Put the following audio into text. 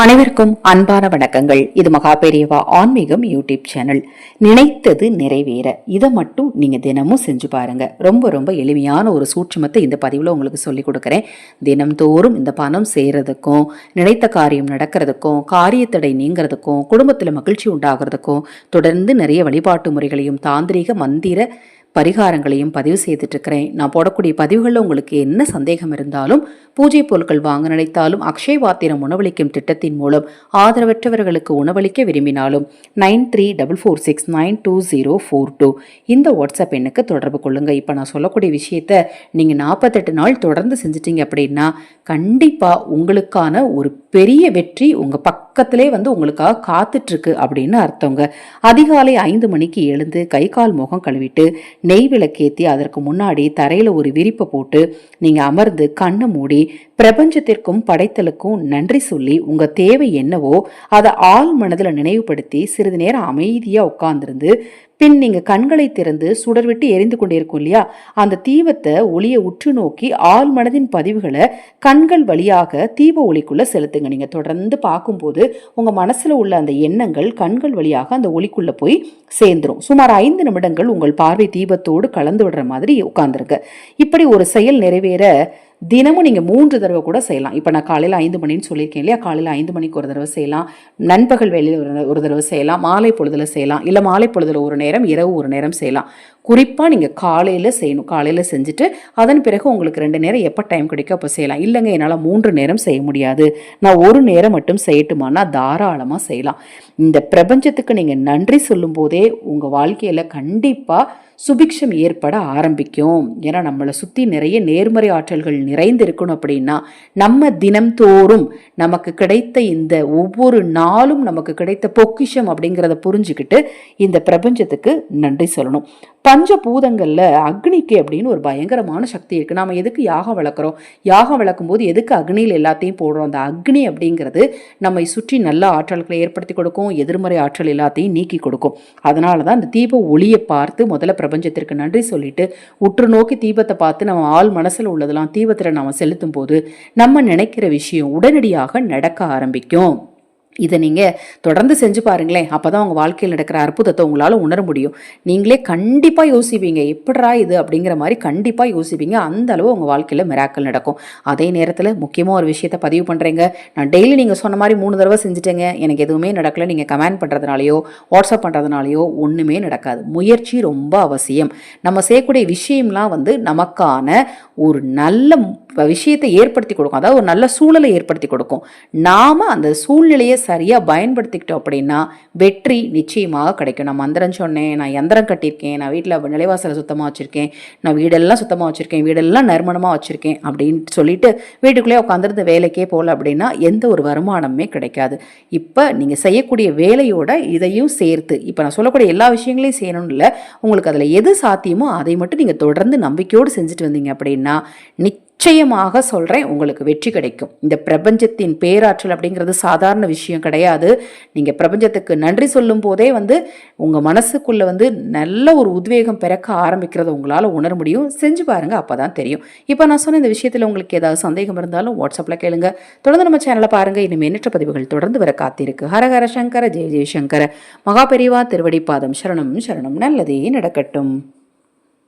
அனைவருக்கும் அன்பான வணக்கங்கள். இது மகாபெரியவா ஆன்மீகம் யூடியூப் சேனல். நினைத்தது நிறைவேற. இதை மட்டும் நீங்கள் தினமும் செஞ்சு பாருங்க. ரொம்ப ரொம்ப எளிமையான ஒரு சூட்சமத்தை இந்த பதிவில் உங்களுக்கு சொல்லிக் கொடுக்குறேன். தினம்தோறும் இந்த பணம் செய்கிறதுக்கும் நினைத்த காரியம் நடக்கிறதுக்கும் காரியத்தடை நீங்கிறதுக்கும் குடும்பத்தில் மகிழ்ச்சி உண்டாகிறதுக்கும் தொடர்ந்து நிறைய வழிபாட்டு முறைகளையும் தாந்திரிக மந்திர பரிகாரங்களையும் பதிவு செய்துட்டுருக்கிறேன். நான் போடக்கூடிய பதிவுகளில் உங்களுக்கு என்ன சந்தேகம் இருந்தாலும் பூஜை பொருட்கள் வாங்க நினைத்தாலும் அக்ஷய் பாத்திரம் உணவளிக்கும் திட்டத்தின் மூலம் ஆதரவற்றவர்களுக்கு உணவளிக்க விரும்பினாலும் nine three double four six nine two zero four two இந்த வாட்ஸ்அப் எண்ணுக்கு தொடர்பு கொள்ளுங்கள் இப்போ நான் சொல்லக்கூடிய விஷயத்த நீங்கள் நாற்பத்தெட்டு நாள் தொடர்ந்து செஞ்சிட்டிங்க அப்படின்னா கண்டிப்பாக உங்களுக்கான ஒரு பெரிய வெற்றி உங்கள் பக்கத்திலே வந்து உங்களுக்காக காத்துட்ருக்கு அப்படின்னு அர்த்தங்க. அதிகாலை ஐந்து மணிக்கு எழுந்து கை கால் முகம் கழுவிட்டு நெய் விளக்கேற்றி அதற்கு முன்னாடி தரையில் ஒரு விரிப்பை போட்டு நீங்கள் அமர்ந்து கண்ணை மூடி பிரபஞ்சத்திற்கும் படைத்தலுக்கும் நன்றி சொல்லி உங்கள் தேவை என்னவோ அதை ஆள் மனதில் நினைவுபடுத்தி சிறிது நேரம் அமைதியாக உட்கார்ந்திருந்து பின் நீங்க கண்களை திறந்து சுடர் விட்டு எரிந்து கொண்டிருக்கும் இல்லையா? அந்த தீபத்தை ஒளியை உற்று நோக்கி ஆள் மனதின் பதிவுகளை கண்கள் வழியாக தீப ஒளிக்குள்ள செலுத்துங்க. நீங்க தொடர்ந்து பார்க்கும்போது உங்க மனசுல உள்ள அந்த எண்ணங்கள் கண்கள் வழியாக அந்த ஒளிக்குள்ள போய் சேர்ந்துரும். சுமார் ஐந்து நிமிடங்கள் உங்கள் பார்வை தீபத்தோடு கலந்து விடுற மாதிரி உட்கார்ந்துருங்க. இப்படி ஒரு செயல் நிறைவேற தினமும் நீங்கள் மூன்று தடவை கூட செய்யலாம். இப்போ நான் காலையில் ஐந்து மணின்னு சொல்லியிருக்கேன் இல்லையா? காலையில் ஐந்து மணிக்கு ஒரு தடவை செய்யலாம். நண்பகல் வேலையில் ஒரு ஒரு தடவை செய்யலாம். மாலை பொழுதில் செய்யலாம். இல்லை மாலை பொழுதில் ஒரு நேரம் இரவு ஒரு நேரம் செய்யலாம். குறிப்பாக நீங்கள் காலையில் செய்யணும். காலையில் செஞ்சுட்டு அதன் பிறகு உங்களுக்கு ரெண்டு நேரம் எப்போ டைம் கிடைக்கோ அப்போ செய்யலாம். இல்லைங்க என்னால் மூன்று நேரம் செய்ய முடியாது. நான் ஒரு நேரம் மட்டும் செய்யட்டுமானா தாராளமாக செய்யலாம். இந்த பிரபஞ்சத்துக்கு நீங்கள் நன்றி சொல்லும் போதே உங்கள் வாழ்க்கையில் கண்டிப்பாக சுபிக்ஷம் ஏற்பட ஆரம்பிக்கும். ஏன்னா நம்மளை சுற்றி நிறைய நேர்மறை ஆற்றல்கள் நிறைந்து இருக்கணும் அப்படின்னா நம்ம தினம்தோறும் நமக்கு கிடைத்த இந்த ஒவ்வொரு நாளும் நமக்கு கிடைத்த பொக்கிஷம் அப்படிங்கிறத புரிஞ்சுக்கிட்டு இந்த பிரபஞ்சத்துக்கு நன்றி சொல்லணும். பஞ்சபூதங்களில் அக்னிக்கு அப்படின்னு ஒரு பயங்கரமான சக்தி இருக்குது நாம் எதுக்கு யாகம் வளர்க்குறோம் யாகம் வளர்க்கும் போது எதுக்கு அக்னியில் எல்லாத்தையும் போடுறோம்? அந்த அக்னி அப்படிங்கிறது நம்மை சுற்றி நல்ல ஆற்றல்களை ஏற்படுத்தி கொடுக்கும் எதிர்மறை ஆற்றல் எல்லாத்தையும் நீக்கி கொடுக்கும். அதனால தான் அந்த தீப ஒளியை பார்த்து முதல்ல பிரபஞ்சத்திற்கு நன்றி சொல்லிட்டு உற்று நோக்கி தீபத்தை பார்த்து நம்ம ஆள் மனசில் உள்ளதெல்லாம் தீபத்தில் நம்ம செலுத்தும் போது நம்ம நினைக்கிற விஷயம் உடனடியாக நடக்க ஆரம்பிக்கும். இதை நீங்கள் தொடர்ந்து செஞ்சு பாருங்களேன். அப்போ தான் உங்கள் வாழ்க்கையில் நடக்கிற அற்புதத்தை உங்களால் உணர முடியும். நீங்களே கண்டிப்பாக யோசிப்பீங்க. எப்படா இது அப்படிங்கிற மாதிரி கண்டிப்பாக யோசிப்பீங்க. அந்த அளவு உங்கள் வாழ்க்கையில் மிராக்கள் நடக்கும். அதே நேரத்தில் முக்கியமாக ஒரு விஷயத்தை பதிவு பண்ணுறீங்க நான் டெய்லி நீங்கள் சொன்ன மாதிரி மூணு தடவை செஞ்சுட்டேங்க. எனக்கு எதுவுமே நடக்கலை. நீங்கள் கமெண்ட் பண்ணுறதுனாலையோ வாட்ஸ்அப் பண்ணுறதுனாலையோ ஒன்றுமே நடக்காது. முயற்சி ரொம்ப அவசியம். நம்ம செய்யக்கூடிய விஷயம்லாம் வந்து நமக்கான ஒரு நல்ல விஷயத்தை ஏற்படுத்தி கொடுக்கும். அதாவது ஒரு நல்ல சூழலை ஏற்படுத்தி கொடுக்கும். நாம் அந்த சூழ்நிலையை சரியாக பயன்படுத்திக்கிட்டோம் அப்படின்னா வெற்றி நிச்சயமாக கிடைக்கும். நான் மந்திரம் சொன்னேன் நான் எந்திரம் கட்டியிருக்கேன் நான் வீட்டில் நிலைவாசலை சுத்தமாக வச்சுருக்கேன் நான் வீடெல்லாம் சுத்தமாக வச்சுருக்கேன் வீடெல்லாம் நறுமணமாக வச்சுருக்கேன் அப்படின்னு சொல்லிட்டு வீட்டுக்குள்ளேயே உட்காந்துருந்து வேலைக்கே போகல அப்படின்னா எந்த ஒரு வருமானமே கிடைக்காது. இப்போ நீங்கள் செய்யக்கூடிய வேலையோட இதையும் சேர்த்து இப்போ நான் சொல்லக்கூடிய எல்லா விஷயங்களையும் செய்யணும்னு இல்லை உங்களுக்கு அதில் எது சாத்தியமோ அதை மட்டும் நீங்கள் தொடர்ந்து நம்பிக்கையோடு செஞ்சுட்டு வந்தீங்க அப்படின்னா அப்படின்னா நிச்சயமாக சொல்கிறேன் உங்களுக்கு வெற்றி கிடைக்கும். இந்த பிரபஞ்சத்தின் பேராற்றல் அப்படிங்கிறது சாதாரண விஷயம் கிடையாது. நீங்கள் பிரபஞ்சத்துக்கு நன்றி சொல்லும் போதே வந்து உங்கள் மனசுக்குள்ளே வந்து நல்ல ஒரு உத்வேகம் பிறக்க ஆரம்பிக்கிறத உங்களால் உணர முடியும். செஞ்சு பாருங்கள் அப்போ தான் தெரியும். இப்போ நான் சொன்ன இந்த விஷயத்தில் உங்களுக்கு ஏதாவது சந்தேகம் இருந்தாலும் வாட்ஸ்அப்பில் கேளுங்க. தொடர்ந்து நம்ம சேனலை பாருங்கள் இனிமே எண்ணற்ற பதிவுகள் தொடர்ந்து வர காத்திருக்கு. ஹரஹர சங்கர ஜெய ஜெயசங்கர மகாபெரிவா திருவடிப்பாதம் சரணம் சரணம். நல்லதே நடக்கட்டும்.